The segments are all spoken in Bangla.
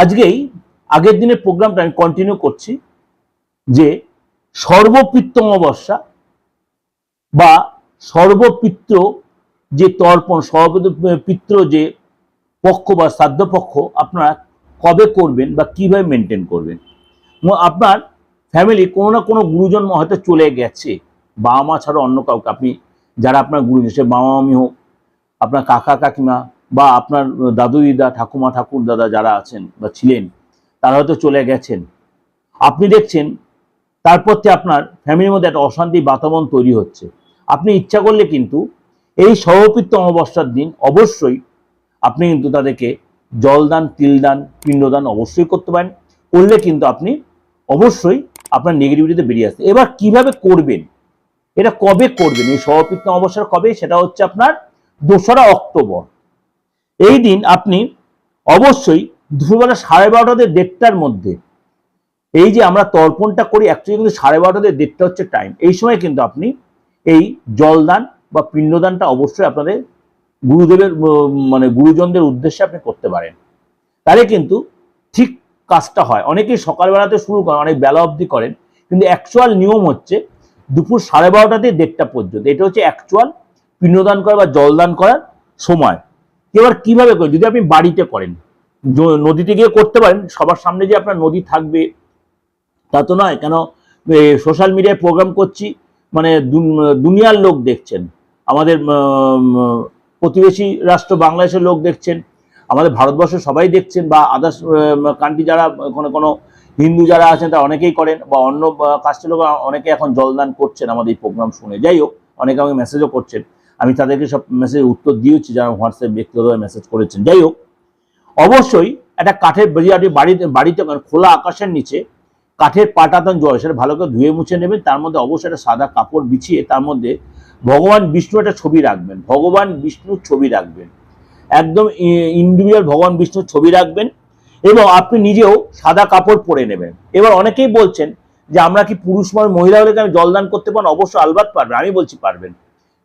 আজকেই আগের দিনের প্রোগ্রামটা আমি কন্টিনিউ করছি যে সর্বপিত্ত অমাবস্যা বা সর্বপিত্র যে তর্পণ সর্বপিত্র যে পক্ষ বা শ্রাদ্ধ পক্ষ আপনারা কবে করবেন বা কীভাবে মেনটেন করবেন? আপনার ফ্যামিলি কোনো না কোনো গুরুজন হয়তো চলে গেছে বাবা মা ছাড়া অন্য কাউকে। আপনি যারা আপনার গুরুজন, সে মামা মামি হোক, আপনার কাকা, কাকিমা বা আপনার দাদু দিদা, ঠাকুমা, ঠাকুর দাদা যারা আছেন বা ছিলেন, তারা হয়তো চলে গেছেন। আপনি দেখছেন, তারপর থেকে আপনার ফ্যামিলির মধ্যে একটা অশান্তি বাতাবরণ তৈরি হচ্ছে। আপনি ইচ্ছা করলে কিন্তু এই সহপিত্ত অমাবস্যার দিন অবশ্যই আপনি কিন্তু তাদেরকে জলদান, তিলদান, পিণ্ডদান অবশ্যই করতে পারেন। করলে কিন্তু আপনি অবশ্যই আপনার নেগেটিভিটিতে বেরিয়ে আসতে। এবার কীভাবে করবেন? এটা কবে করবেন? এই সহপিত্ত অমাবস্যার কবে? সেটা হচ্ছে আপনার দোসরা অক্টোবর। এই দিন আপনি অবশ্যই দুপুরবেলা সাড়ে বারোটা থেকে দেড়টার মধ্যে, এই যে আমরা তর্পণটা করি অ্যাকচুয়ালি কিন্তু সাড়ে বারোটা থেকে দেড়টা হচ্ছে টাইম এই সময় কিন্তু আপনি এই জলদান বা পিণ্ডদানটা অবশ্যই আপনাদের গুরুদেবের মানে গুরুজনদের উদ্দেশ্যে আপনি করতে পারেন। তাহলে কিন্তু ঠিক কাজটা হয়। অনেকেই সকালবেলাতে শুরু করেন, অনেক বেলা অবধি করেন, কিন্তু অ্যাকচুয়াল নিয়ম হচ্ছে দুপুর সাড়ে বারোটা থেকে দেড়টা পর্যন্ত। এটা হচ্ছে অ্যাকচুয়াল পিণ্ডদান করা বা জলদান করার সময়। এবার কীভাবে করেন যদি আপনি বাড়িতে করেন নদীতে গিয়ে করতে পারেন, সবার সামনে যে আপনার নদী থাকবে, তা তো নয়। কেন? সোশ্যাল মিডিয়ায় প্রোগ্রাম করছি মানে দুনিয়ার লোক দেখছেন। আমাদের প্রতিবেশী রাষ্ট্র বাংলাদেশের লোক দেখছেন। আমাদের ভারতবর্ষের সবাই দেখছেন বা আদার্স কান্ট্রি যারা কোনো কোনো হিন্দু যারা আছেন, তারা অনেকেই করেন বা অন্য কাস্টের লোক অনেকে এখন জলদান করছেন আমাদের এই প্রোগ্রাম শুনে। যাই হোক, অনেকে আমাকে মেসেজও করছেন। আমি তাদেরকে সব মেসেজ উত্তর দিয়েছি যারা হোয়াটসঅ্যাপ ব্যক্তিগতভাবে মেসেজ করেছেন। যাই হোক, অবশ্যই একটা কাঠের বিরিয়ানি বাড়িতে বাড়িতে মানে খোলা আকাশের নিচে কাঠের পাটাতন জল, সেটা ভালো করে ধুয়ে মুছে নেবেন, তার মধ্যে অবশ্যই একটা সাদা কাপড় বিছিয়ে তার মধ্যে ভগবান বিষ্ণু একটা ছবি রাখবেন, ভগবান বিষ্ণুর ছবি রাখবেন। একদম ইন্ডিভিজুয়াল ভগবান বিষ্ণুর ছবি রাখবেন এবং আপনি নিজেও সাদা কাপড় পরে নেবেন। এবার অনেকেই বলছেন যে আমরা কি পুরুষ মানুষ, মহিলা হলে আমি জলদান করতে পারেন অবশ্যই আলবাত পারবেন, আমি বলছি পারবেন।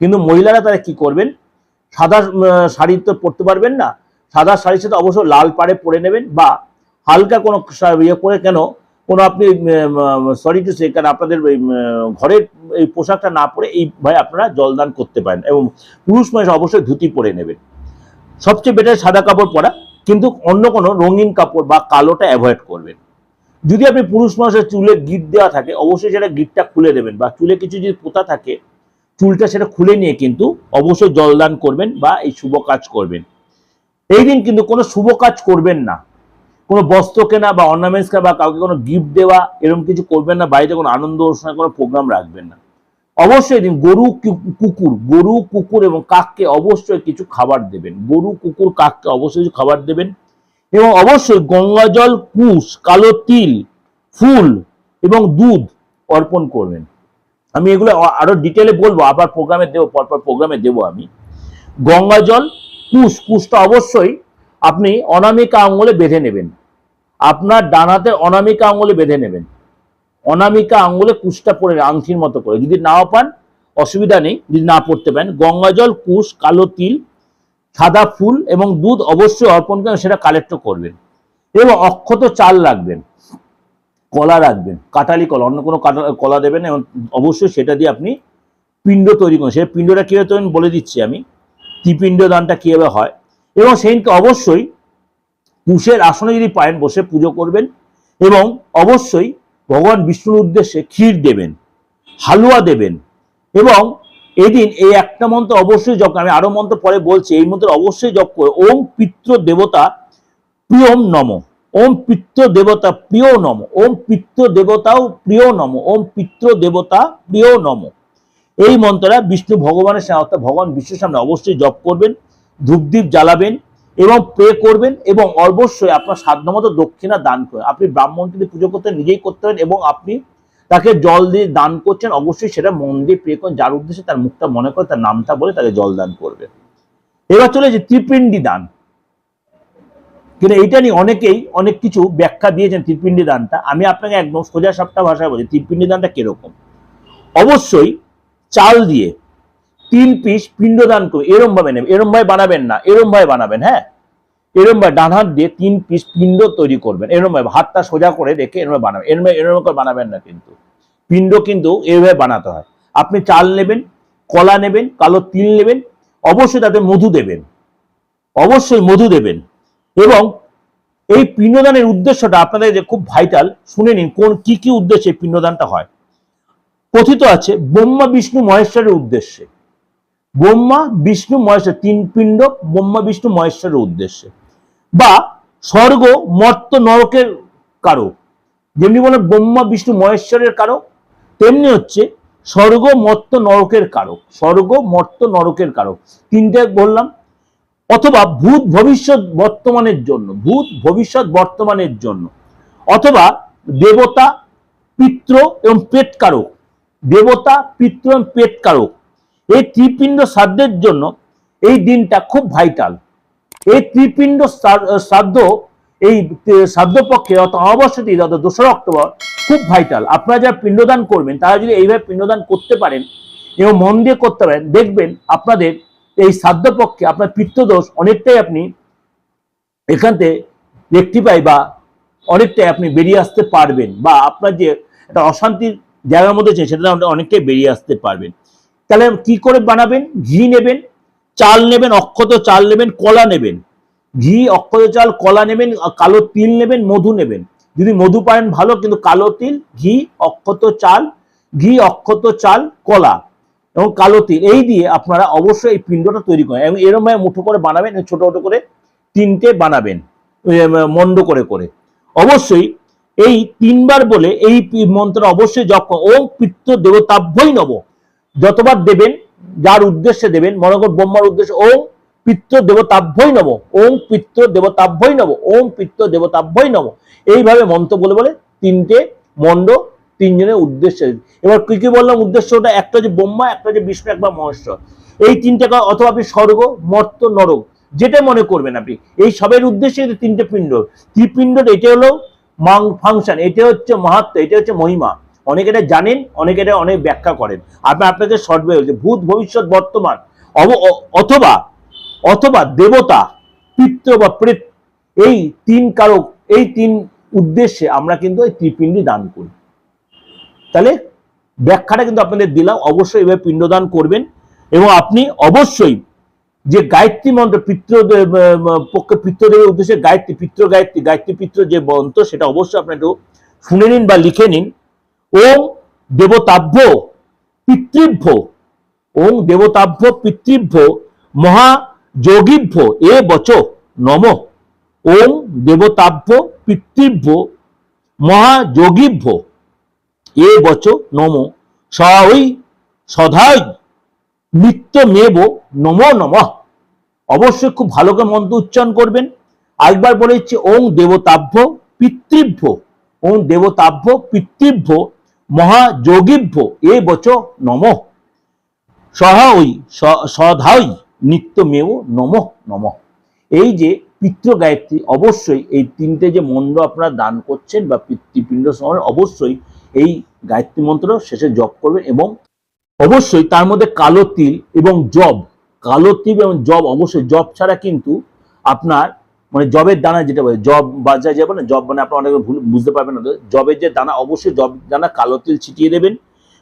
কিন্তু মহিলারা তারা কি করবেন? সাদা শাড়ি তো পরতে পারবেন না। সাদা শাড়ির সাথে অবশ্যই লাল পাড়ে পরে নেবেন বা হালকা কোনো ইয়ে করে কেন? কোনো আপনি সরি টু সে কারণ আপনাদের ঘরের এই পোশাকটা না পরে এই ভাই আপনারা জলদান করতে পারেন এবং পুরুষ মানুষ অবশ্যই ধুতি পরে নেবেন। সবচেয়ে বেটার সাদা কাপড় পরা, কিন্তু অন্য কোনো রঙিন কাপড় বা কালোটা অ্যাভয়েড করবেন। যদি আপনি পুরুষ মানুষের চুলে গিট দেওয়া থাকে, অবশ্যই সেটা গিটটা খুলে দেবেন বা চুলে কিছু যদি পোতা থাকে চুলটা সেটা খুলে নিয়ে কিন্তু অবশ্যই জলদান করবেন বা এই শুভ কাজ করবেন। এই দিন কিন্তু কোনো শুভ কাজ করবেন না। কোনো বস্ত্র কেনা বা অর্নামেন্টস কেনা বা কাউকে কোনো গিফট দেওয়া, এরকম কিছু করবেন না, বাড়িতে কোনো আনন্দ অনুষ্ঠানে কোনো প্রোগ্রাম রাখবেন না। অবশ্যই দিন গরু কুকুর গরু, কুকুর এবং কাককে অবশ্যই কিছু খাবার দেবেন। গরু, কুকুর, কাককে অবশ্যই কিছু খাবার দেবেন এবং অবশ্যই গঙ্গা জল কুশ, কালো তিল, ফুল এবং দুধ অর্পণ করবেন। আমি এগুলো আরও ডিটেলে বলব, আবার প্রোগ্রামে দেবো, পরপর প্রোগ্রামে দেবো আমি। গঙ্গা জল কুশ কুশটা অবশ্যই আপনি অনামিকা আঙ্গুলে বেঁধে নেবেন। আপনার ডানাতে অনামিকা আঙ্গুলে বেঁধে নেবেন। অনামিকা আঙ্গুলে কুশটা পরে আংটির মতো করে। যদি নাও পান, অসুবিধা নেই, যদি না পড়তে পারেন। গঙ্গা জল কুশ কালো তিল, সাদা ফুল এবং দুধ অবশ্যই অর্পণ করেন, সেটা কালেক্ট করবেন। এবং অক্ষত চাল রাখবেন। কলা রাখবেন কাটালি কলা, অন্য কোনো কলা দেবেন এবং অবশ্যই সেটা দিয়ে আপনি পিণ্ড তৈরি করুন। সেই পিণ্ডটা কীভাবে তৈরি বলে দিচ্ছি আমি। ত্রিপিণ্ড দানটা কীভাবে হয়, এবং সেদিনকে অবশ্যই কুশের আসনে যদি পারেন বসে পুজো করবেন, এবং অবশ্যই ভগবান বিষ্ণুর উদ্দেশ্যে ক্ষীর দেবেন, হালুয়া দেবেন, এবং এদিন এই একটা মন্ত্র অবশ্যই জপ আমি আরও মন্ত্র পরে বলছি, এই মন্ত্র অবশ্যই জপ করে ওম পিত্র দেবতা প্রিয়ম নম। ওম পিত্র দেবতা প্রিয় নম, ওম পিত্র দেবতাও প্রিয় নম, ওম পিত্র দেবতা প্রিয় নম। এই মন্ত্রটা বিষ্ণু ভগবানের সামনে, অর্থাৎ ভগবান বিষ্ণুর সামনে অবশ্যই জপ করবেন, ধূপদীপ জ্বালাবেন এবং প্রে করবেন এবং অবশ্যই আপনার সাধ্যমতো দক্ষিণা দান করবেন আপনি ব্রাহ্মণকে দিয়ে পুজো করতে নিজেই করতে পারেন এবং আপনি তাকে জল দিয়ে দান করছেন, অবশ্যই সেটা মন দিয়ে প্রে করেন, যার উদ্দেশ্যে তার মুখটা মনে করে তার নামটা বলে তাকে জল দান করবে এবার চলে যে ত্রিপিণ্ডি দান। কিন্তু এইটা নিয়ে অনেকেই অনেক কিছু ব্যাখ্যা দিয়েছেন ত্রিপিণ্ডি দানটা। আমি আপনাকে একদম সোজা সাপটা ভাষায় বলি ত্রিপিণ্ডি দানটা কীরকম? অবশ্যই চাল দিয়ে তিন পিস পিণ্ডদান করে এরম ভাবে নেবেন এরম ভাবে বানাবেন না এরম ভাবে বানাবেন হ্যাঁ? এরম ভাবে ডান হাত দিয়ে তিন পিস পিণ্ড তৈরি করবেন এরম ভাবে হাতটা সোজা করে রেখে এরম বানাবেন এরম এরম করে বানাবেন না কিন্তু। পিণ্ড কিন্তু এইভাবে বানাতে হয়। আপনি চাল নেবেন, কলা নেবেন, কালো তিল নেবেন, অবশ্যই তাতে মধু দেবেন, অবশ্যই মধু দেবেন। এবং এই পিণ্ডদানের উদ্দেশ্যটা আপনাদের যে খুব ভাইটাল শুনে নিন কোন, কি কি উদ্দেশ্যে পিণ্ডদানটা হয়। কথিত আছে, ব্রহ্মা, বিষ্ণু, মহেশ্বরের উদ্দেশ্যে। ব্রহ্মা, বিষ্ণু, মহেশ্বর, তিন পিণ্ড, ব্রহ্মা, বিষ্ণু, মহেশ্বরের উদ্দেশ্যে। বা স্বর্গ, মর্ত, নরকের কারও যেমনি বলে ব্রহ্মা, বিষ্ণু, মহেশ্বরের কারও তেমনি হচ্ছে স্বর্গ, মর্ত, নরকের কারক। স্বর্গ, মর্ত, নরকের কারক। তিনটে বললাম। অথবা ভূত ভবিষ্যৎ বর্তমানের জন্য, ভূত ভবিষ্যৎ বর্তমানের জন্য, অথবা দেবতা, পিত্র এবং পেট কারক দেবতা, পিত্র এবং পেট কারক এই ত্রিপিণ্ড শ্রাদ্ধের জন্য এই দিনটা খুব ভাইটাল এই ত্রিপিণ্ড শ্রাদ্ধ এই শ্রাদ্ধ পক্ষে অত অমাবস্যা তিথি অর্থাৎ দোসরা অক্টোবর, খুব ভাইটাল আপনারা যারা পিণ্ডদান করবেন, তারা যদি এইভাবে পিণ্ডদান করতে পারেন এবং মন দিয়ে করতে পারেন, দেখবেন আপনাদের এই শ্রাদ্ধ পক্ষে আপনার পিত্তদোষ অনেকটাই আপনি এখানতে দেখতে রেক্টিফাই বা অনেকটাই আপনি বেরিয়ে আসতে পারবেন বা আপনার যে একটা অশান্তির জায়গার মধ্যে আছে সেটা আপনি অনেকটাই বেরিয়ে আসতে পারবেন। তাহলে কি করে বানাবেন? ঘি নেবেন, চাল নেবেন, অক্ষত চাল নেবেন, কলা নেবেন। ঘি, অক্ষত চাল, কলা নেবেন কালো তিল নেবেন, মধু নেবেন। যদি মধু পারেন ভালো, কিন্তু কালো তিল, ঘি, অক্ষত চাল, ঘি, অক্ষত চাল, কলা। এবং কালো তিল, এই দিয়ে আপনারা অবশ্যই এই পিণ্ডটা তৈরি করেন এবং এরম ভাবে মুঠো করে বানাবেন ছোট ছোটো করে তিনটে বানাবেন মন্ড করে করে। অবশ্যই এই তিনবার বলে এই মন্ত্র অবশ্যই জপ। ওম পিত্ত দেবতাভ্যই নব যতবার দেবেন, যার উদ্দেশ্যে দেবেন, মনে করুন ব্রহ্মার উদ্দেশ্যে, ওম পিত্ত দেবতাভ্যই নব ওম পিত্ত দেবতাভ্যই নব ওম পিত্ত দেবতাভ্যই নব এইভাবে মন্ত্র বলে বলে তিনটে মন্ড তিনজনের উদ্দেশ্যে। এবার কি কি বললাম? উদ্দেশ্যটা একটা যে ব্রহ্মা, একটা যে বিষ্ণু একবার মহেশ্বর। এই তিনটে অথবা আপনি স্বর্গ মর্ত নরক, যেটা মনে করবেন আপনি, এই সবের উদ্দেশ্যে এই তিনটে পিণ্ড। ত্রিপিণ্ড এটা হলো ফাংশন, এটা হচ্ছে মাহাত্ম এটা হচ্ছে মহিমা। অনেকে এটা জানেন, অনেকে এটা অনেক ব্যাখ্যা করেন। আপনি আপনাদের শর্ট বলছে ভূত ভবিষ্যৎ বর্তমান অথবা অথবা দেবতা পিত্র বা প্রেত, এই তিন কারক, এই তিন উদ্দেশ্যে আমরা কিন্তু এই ত্রিপিণ্ডি দান করি। তাহলে ব্যাখ্যাটা কিন্তু আপনাদের দিলাম। অবশ্যই এভাবে পিণ্ডদান করবেন এবং আপনি অবশ্যই যে গায়ত্রী মন্ত্র পিত্র পক্ষে পিত্রদেবের উদ্দেশ্যে গায়ত্রী পিত্র গায়ত্রী গায়ত্রী পিত্র যে মন্ত্র, সেটা অবশ্যই আপনি একটু শুনে নিন বা লিখে নিন। ওম দেবতাভ্য পিতৃভ্য, ওম দেবতাভ্য পিতৃভ্য মহাযোগীভ্য এ বচ নম। ওম দেবতাভ্য পিতৃভ্য মহাযোগীভ্য। এ বচ নম সই সদাই নিত্যমেব নম নম। অবশ্যই খুব ভালো করে মন্ত্র উচ্চারণ করবেন। আরেকবার বলে দিচ্ছি, ওং দেবতাভ্য পিতৃভ্য, ওং দেবতাভ্য পিতৃভ্য, মহাযোগীভ্য, এ বচ নম। সহা ওই সধাই নিত্যমেব নম নম। এই যে পিতৃ গায়ত্রী, অবশ্যই এই তিনটে যে মন্ত্র আপনারা দান করছেন বা পিতৃপিণ্ড সময়, অবশ্যই এই গায়ত্রী মন্ত্র শেষে জপ করবেন এবং অবশ্যই তার মধ্যে কালো তিল এবং জব, কালো তিল এবং জব অবশ্যই, জব ছাড়া কিন্তু আপনার মানে জবের দানা যেটা বলে, জব বাজার যাবে না জব মানে আপনার অনেক ভুল বুঝতে পারবেন না জবের যে দানা অবশ্যই জব দানা কালো তিল ছিটিয়ে দেবেন,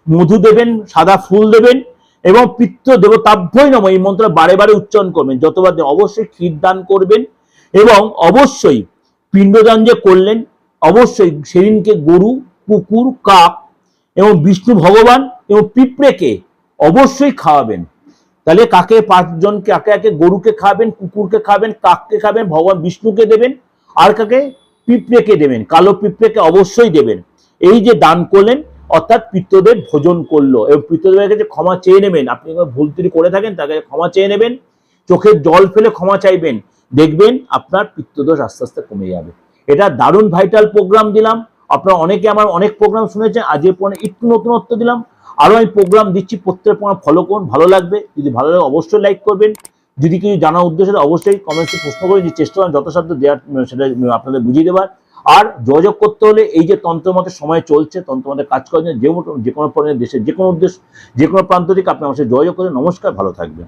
মধু দেবেন, সাদা ফুল দেবেন এবং পিত্ত দেবতাভ্যই নম এই মন্ত্র বারে বারে উচ্চারণ করবেন, যতবার অবশ্যই ক্ষীর দান করবেন এবং অবশ্যই পিণ্ডদান যে করলেন, অবশ্যই সেদিনকে গরু কুকুর কাক এবং বিষ্ণু ভগবান এবং পিঁপড়েকে অবশ্যই খাওয়াবেন। তাহলে কাকে পাঁচজন, কাকে কাকে গরুকে খাবেন, কুকুরকে খাবেন, কাককে খাবেন, ভগবান বিষ্ণুকে দেবেন, আর কাকে পিঁপড়েকে দেবেন, কালো পিঁপড়েকে অবশ্যই দেবেন। এই যে দান করলেন, অর্থাৎ পিত্তদের ভোজন করল এবং পিত্তদের কাছে ক্ষমা চেয়ে নেবেন। আপনি ভুল ত্রুটি করে থাকেন তাকে ক্ষমা চেয়ে নেবেন, চোখের জল ফেলে ক্ষমা চাইবেন, দেখবেন আপনার পিত্তদোষ আস্তে আস্তে কমে যাবে। এটা দারুণ ভাইটাল প্রোগ্রাম দিলাম। আপনারা অনেকে আমার অনেক প্রোগ্রাম শুনেছেন আজকে পরে একটু নতুনত্ব দিলাম। আরও আমি প্রোগ্রাম দিচ্ছি প্রত্যেক প্রোগ্রাম ফলো করুন, ভালো লাগবে। যদি ভালো লাগে অবশ্যই লাইক করবেন। যদি কিছু জানার উদ্দেশ্য অবশ্যই কমেন্টসে প্রশ্ন করে যে চেষ্টা করেন যথাসাধ্য দেওয়ার, সেটা আপনাদের বুঝিয়ে দেওয়ার আর যোগাযোগ করতে হলে এই যে তন্ত্রমতে সময় চলছে তন্ত্রমতে কাজ করার জন্য যে যে কোনো পর্যায়ে দেশের যে কোনো উদ্দেশ্য, যে কোনো প্রান্ত থেকে আপনি আমার সাথে যোগাযোগ করে নমস্কার, ভালো থাকবেন।